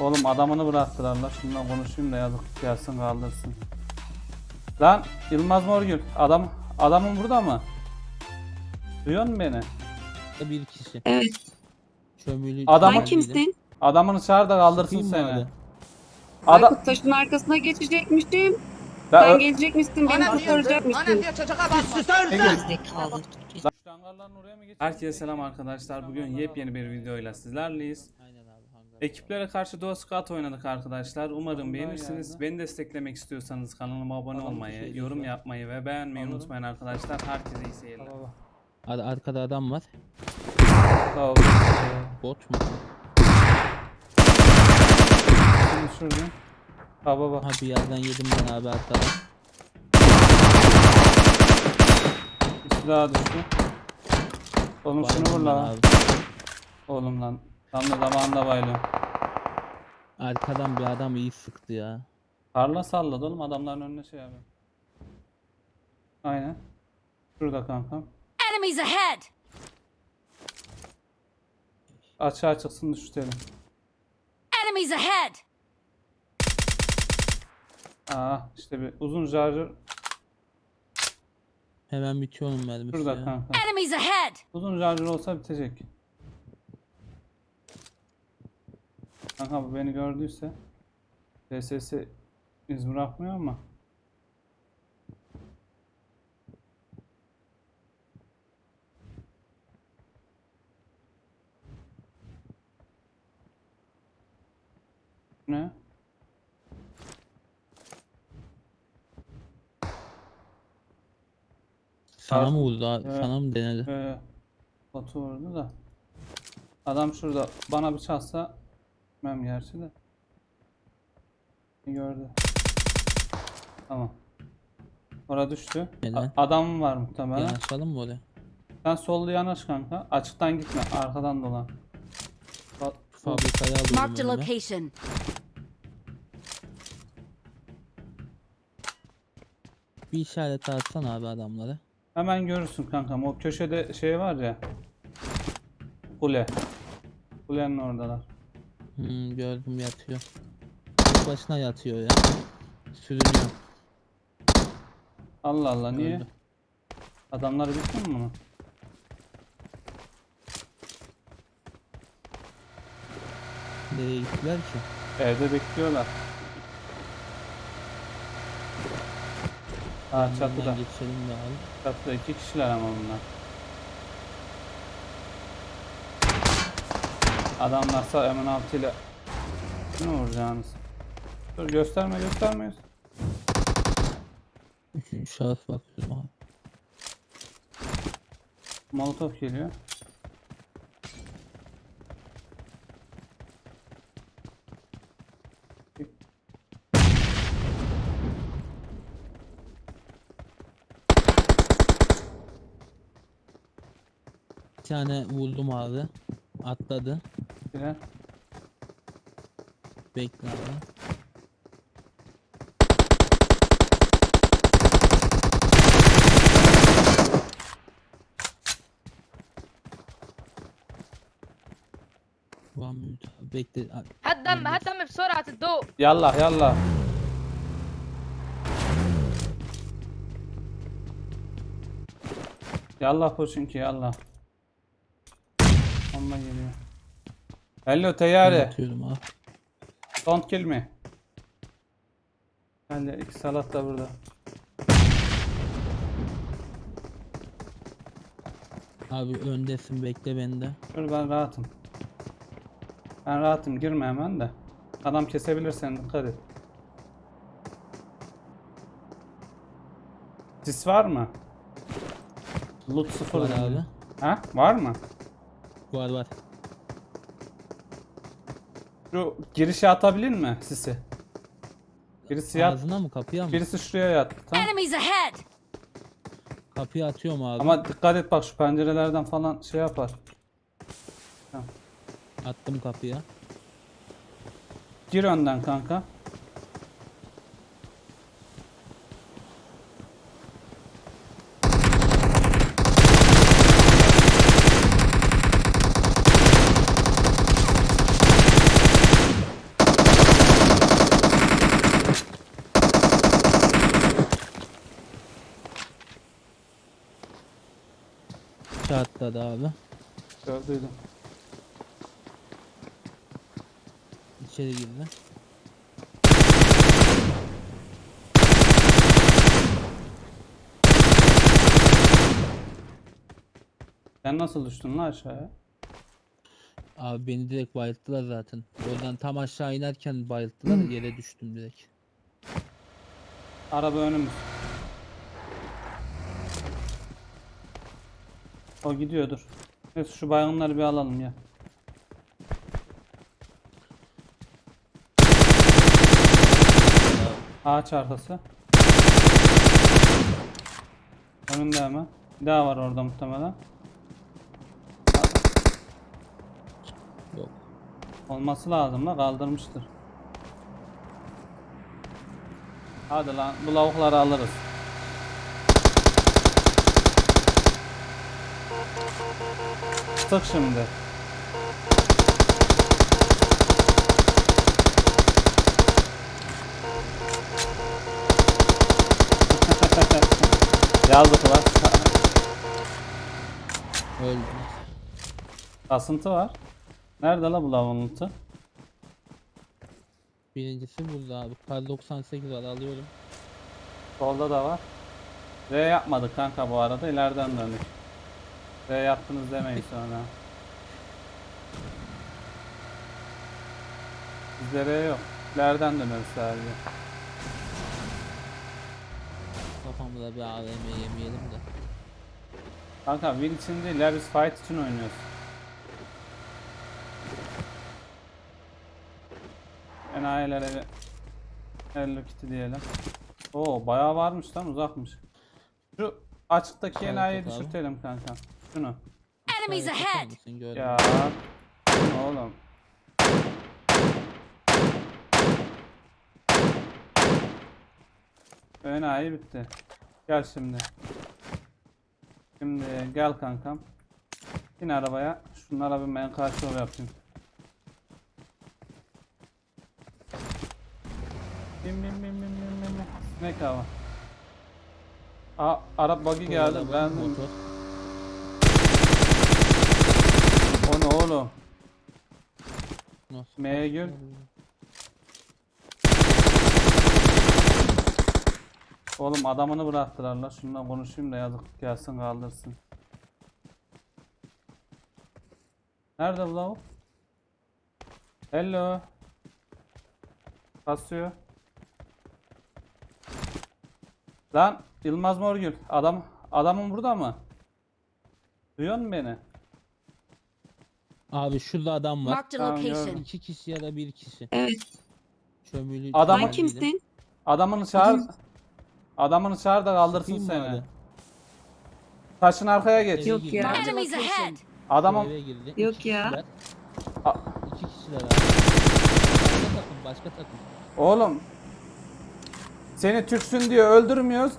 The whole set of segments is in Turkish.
Oğlum adamını bıraktılar la. Şundan konuşayım da yazık gelsin kaldırsın. Lan Yılmaz Morgül adam adamın burada mı? Duyuyor musun beni? Bir kişi. Evet. Çömülü. Adamı- Sen kimsin? Adamını çağır da kaldırsın Sıkayım seni. abi? Adam Aykut taşın arkasına geçecekmiştim. ben Sen ö- gelecekmişsin, beni Anam diyor, anam diyor çocuğa bakma. Gerizekalı. Herkese selam arkadaşlar. Bugün yepyeni bir videoyla sizlerleyiz. Aynen. Ekiplere karşı Duo Squad oynadık arkadaşlar. Umarım beğenirsiniz. Beni desteklemek istiyorsanız kanalıma abone olmayı, şey yorum yapmayı ve beğenmeyi unutmayın arkadaşlar. Herkese iyi seyirler. Ar- arkada adam var. Bot mu? Şimdi şuradan. Ha baba. Ha bir yerden yedim ben abi arkadan. Bir daha düştü. Oğlum şunu vur. Oğlum lan. Tam da zamanında bayılıyorum. Arkadan bir adam iyi sıktı ya. Parla salladı oğlum adamların önüne şey abi. Aynen. Şurada kankam. Enemies ahead! Açığa çıksın düşürelim. Enemies ahead! Aa işte bir uzun şarjör Hemen bitiyor onun mermisi şurada ya. kanka. Enemies ahead! Uzun şarjör olsa bitecek. Kanka bu beni gördüyse PSS iz bırakmıyor ama Ne? Sana mı vurdu abi? Evet. Sana mı denedi? Ee, Batu vurdu da. Adam şurada bana bir ben gerçi de. Gördü. Tamam. Orada düştü. Helal. A- adam var muhtemelen. Yanaşalım mı oraya? Sen sollu yanaş kanka. Açıktan gitme. Arkadan dolan. Bak, Fabrikayı alıyorum Marked a location. Bir işaret atsana abi adamlara. Hemen görürsün kankam. O köşede şey var ya. Kule. Kulenin oradalar. Hmm, gördüm yatıyor. Başına yatıyor ya. Sürünüyor. Allah Allah niye? Öldü. Adamları bitti mi bunu? Nereye gittiler ki? Evde bekliyorlar. Ha çatıda. Geçelim de abi. Çatıda iki kişiler ama bunlar. Adamlarsa hemen altıyla ne vuracağınız? Dur gösterme gösterme. Üçüncü şahıs bakıyorum abi. Molotof geliyor. Bir tane vurdum abi. Atladı Bire. Bekle abi. One minute abi. Bekle. abi. هات دم هات دم بسرعة الضوء Yallah yallah. Yallah Poçinki yallah. Onunla geliyor. Hello Ben teyyare. Atıyorum abi. Don't kill me. Hadi iki salat da burada. Abi öndesin bekle beni de. Dur ben rahatım. Ben rahatım girme hemen de. Adam kesebilir seni dikkat et. Sis var mı? Loot sıfır. Var abi. Ha? Var mı? Var var. Şu girişe atabilir mi sisi? Birisi yat. Ağzına mı kapıya mı? Birisi şuraya yattı tamam. Enemies ahead! Kapıya atıyorum abi. Ama dikkat et bak şu pencerelerden falan şey yapar. Attım kapıya. Gir önden kanka. Atladı abi. Gördüydüm. İçeri girdi. Sen nasıl düştün lan aşağıya? Abi beni direkt bayılttılar zaten. Oradan tam aşağı inerken bayılttılar yere düştüm direkt. Araba önümüz. O gidiyordur. Neyse şu baygınları bir alalım ya. Ağaç arkası. Önünde hemen. Bir daha var orada muhtemelen. Yok. Olması lazım da kaldırmıştır. Hadi lan bu lavukları alırız. Sık şimdi. Yazık lan. Öldü. Kasıntı var. Nerede la bu lavunlutu? Birincisi burada abi. Kar 98 var alıyorum. Solda da var. R yapmadık kanka bu arada ileriden döndük. R yaptınız demeyin sonra. Bizde R yok. İleriden döneriz sadece. Kafamıza bir AVM yemeyelim de. Kanka win için değil ya biz fight için oynuyoruz. Enayilere bir Hello Kitty diyelim. Oo bayağı varmış lan uzakmış. Şu açıktaki enayiyi düşürtelim kanka. Şunu. Enemies ahead! Ya oğlum. Enayi bitti. Gel şimdi. Şimdi gel kankam. Bin arabaya. Şunlara bir ben karşı yol yapayım. Bin bin bin bin bin bin bin. Sinek hava. Aa, Arap buggy geldi. Ben motor. o ne oğlum? Nasıl? M'ye gül. Oğlum adamını bıraktılar la. Şundan konuşayım da yazık gelsin kaldırsın. Nerede bu lavuk? Hello. Kasıyor. Lan Yılmaz Morgül. Adam adamın burada mı? Duyuyor musun beni? Abi şurada adam var. Marked a Tamam, location. İki kişi ya da bir kişi. Evet. Çömülü. Adam- Sen kimsin? Adamını çağır. Adamını çağır da kaldırsın Sıkayım mı seni. abi? Taşın arkaya geç. Yok ya. Enemies ahead! Adamın eve girdi. Yok ya. kişiler. A- İki kişiler abi. Başka takım, başka takım. Oğlum seni Türksün diye öldürmüyoruz.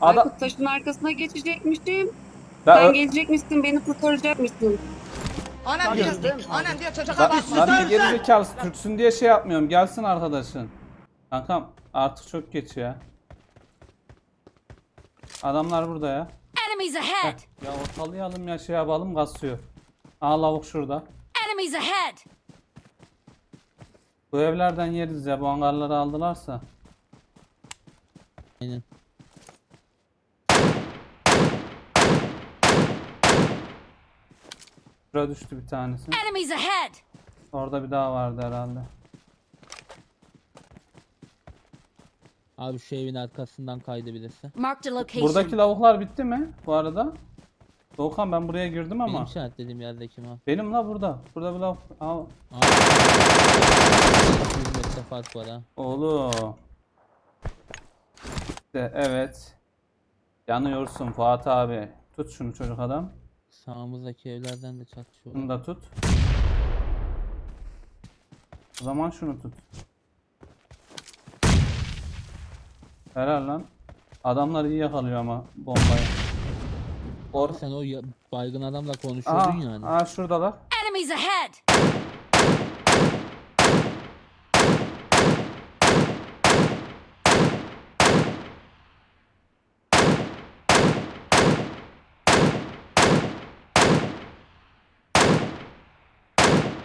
Adam Aykut taşın arkasına geçecekmişim. ben Sen ö- gelecekmişsin beni kurtaracakmışsın. Anam diyor, anam diyor çocuğa bakma. lan bir geri zekalısı Türksün diye şey yapmıyorum. Gelsin arkadaşın. Kankam artık çok geç ya. Adamlar burada ya. Enemies ahead! Ya ortalayalım ya şey yapalım kasıyor. Aa lavuk şurada. Enemies ahead! Bu evlerden yeriz ya bu hangarları aldılarsa. Aynen. Şuraya düştü bir tanesi. Enemies ahead! Orada bir daha vardı herhalde. Abi şu evin arkasından kaydı birisi. Marked a location. Buradaki lavuklar bitti mi bu arada? Doğukan ben buraya girdim ama. Benim işaretlediğim yerdeki mi? Benim la burada. Burada bir lavuk. Aa, Abi. 100 metre fark var ha. Oğlum. İşte evet. Yanıyorsun Fuat abi. Tut şunu çocuk adam. Sağımızdaki evlerden de çatışıyor. Bunu da tut. O zaman şunu tut. Helal lan. Adamlar iyi yakalıyor ama bombayı. Or Sen o ya- baygın adamla Aa, konuşuyordun yani. aa şuradalar. Enemies ahead!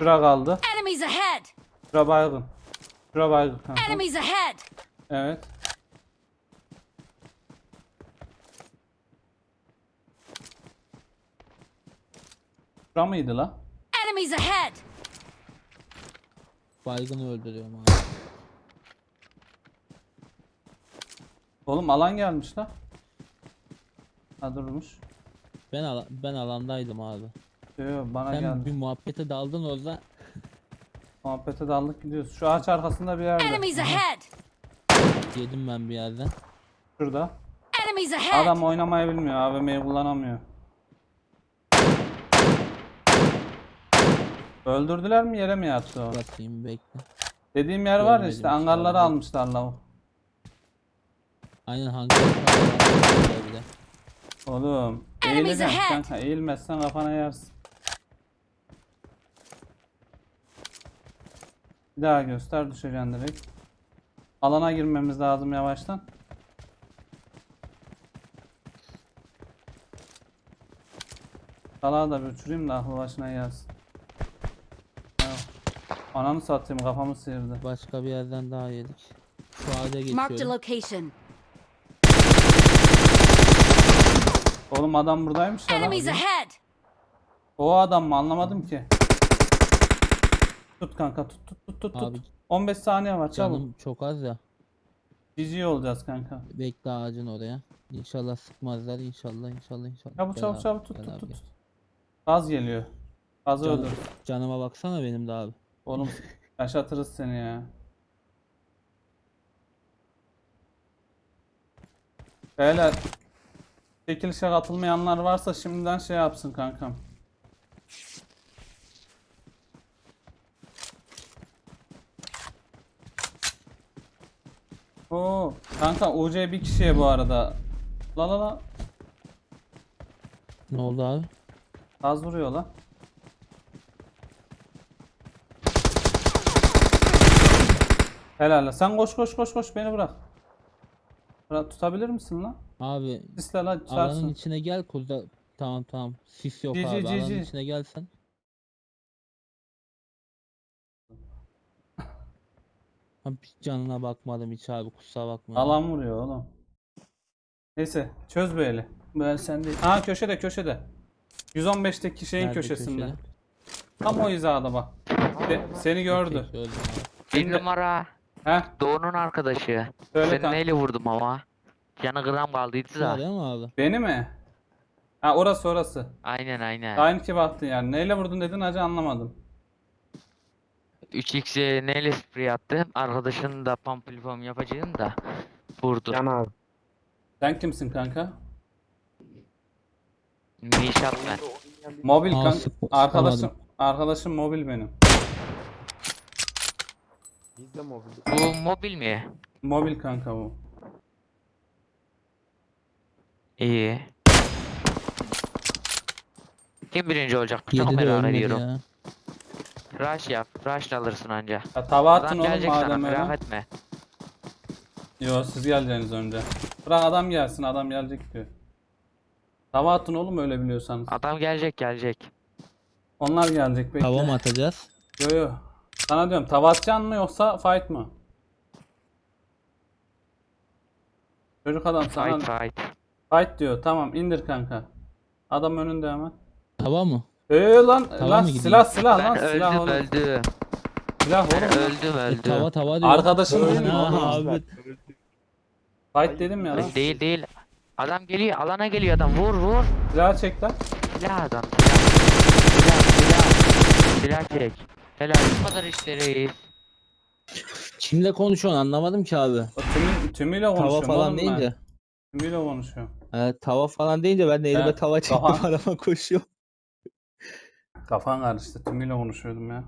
Şura kaldı. Enemies ahead! Şura baygın. Şura baygın kanka. Enemies ahead! Evet. Şura mıydı la? Enemies ahead! Baygını öldürüyorum abi. Oğlum alan gelmiş la. Ha durmuş. Ben ala- ben alandaydım abi. Yo, yo, bana Sen geldi. bir muhabbete daldın orada. Muhabbete daldık gidiyoruz. Şu ağaç arkasında bir yerde. Enemies ahead! Yedim ben bir yerden. Şurada. Enemies ahead! Adam oynamayı bilmiyor. AVM'yi kullanamıyor. Öldürdüler mi yere mi yattı o? Bakayım bekle. Dediğim yer var ya Görmedim işte hiç angarları abi. almışlar lavuk. Aynen hangi. Oğlum Enemies eğileceksin ahead. kanka eğilmezsen kafana yersin. Bir daha göster düşeceksin direkt. Alana girmemiz lazım yavaştan. Salağı da bir uçurayım da aklı başına gelsin. Ananı satayım kafamı sıyırdı. Başka bir yerden daha yedik. Şu ağaca Marked a geçiyorum. location. Oğlum adam buradaymış ya lan. Enemies ahead! O adam mı anlamadım ki. Tut kanka tut tut tut tut. Abi, tut. 15 saniye var çabuk. Canım çok az ya. GG olacağız kanka. Bekle ağacın oraya. İnşallah sıkmazlar. İnşallah inşallah inşallah. Çabuk Gel çabuk abi, çabuk tut gel tut abi, tut. gel. Gaz geliyor. Gazı Canım- öldür. Canıma baksana benim de abi. Oğlum yaşatırız seni ya. Beyler çekilişe katılmayanlar varsa şimdiden şey yapsın kankam. Oo, kanka UC bir kişiye bu arada. La la la. Ne oldu abi? Az vuruyor lan. Helal lan. Sen koş koş koş koş beni bırak. Bırak tutabilir misin lan? Abi Sisle lan alanın çarsın. içine gel kurda. Tamam tamam. Sis yok abi. Alanın içine gelsen. Abi hiç canına bakmadım hiç abi kusura bakma. Alan vuruyor oğlum. Neyse çöz böyle. Ben sen değil. Aa köşede köşede. 115'teki şeyin Nerede köşesinde. köşede? Tam o hizada bak. Se- seni gördü. Öldüm abi. Bir numara Heh Doğu'nun arkadaşı. söyle Seni kanka. neyle vurdum ama? Canı gram kaldıydı Şurada da. değil mi abi? Beni mi? Ha orası orası. Aynen aynen. Aynı ki baktın yani. Neyle vurdun dedin acı anlamadım. 3x'e neyle sprey attım? Arkadaşının da pamplifon yapacağını da vurdu. Sen kimsin kanka? Mişat ben. Mobil Aa, kan sık- arkadaşım arkadaşım mobil benim. Bu mobil mi? Mobil kanka bu. İyi. Kim birinci olacak? Çok Yedi de merak ölmedi ediyorum. ya. Rush yap. Rush alırsın anca. Ya tava atın Adam oğlum gelecek sana madem merak öyle. etme. Yo siz geleceksiniz önce. Bırak adam gelsin adam gelecek diyor. Tava atın oğlum öyle biliyorsanız. Adam gelecek gelecek. Onlar gelecek bekle. Tava mı atacağız? Yo yo. Sana diyorum tava atacaksın mı yoksa fight mı? Çocuk adam sana Fight fight. fight diyor. Tamam indir kanka. Adam önünde hemen. Tava mı? Ee lan Tava lan mı gidiyor? silah silah Ben lan silah öldüm oğlum. öldüm. Silah Ben oğlum. öldüm E, öldüm. tava tava diyor. Arkadaşım mi Ha, oğlum? abi. Fight dedim ya lan. Değil değil. Adam geliyor alana geliyor adam vur vur. Silah çek lan. Silah adam silah. Silah silah. Silah çek. Helal bu kadar işte reis. Kimle konuşuyorsun anlamadım ki abi. O tümü, tümüyle Tava konuşuyorum falan oğlum ben. deyince. Tümüyle konuşuyorum. He, tava falan deyince ben de elime Evet, tava çektim kafan- arama koşuyorum. Kafan karıştı. Tümüyle konuşuyordum ya.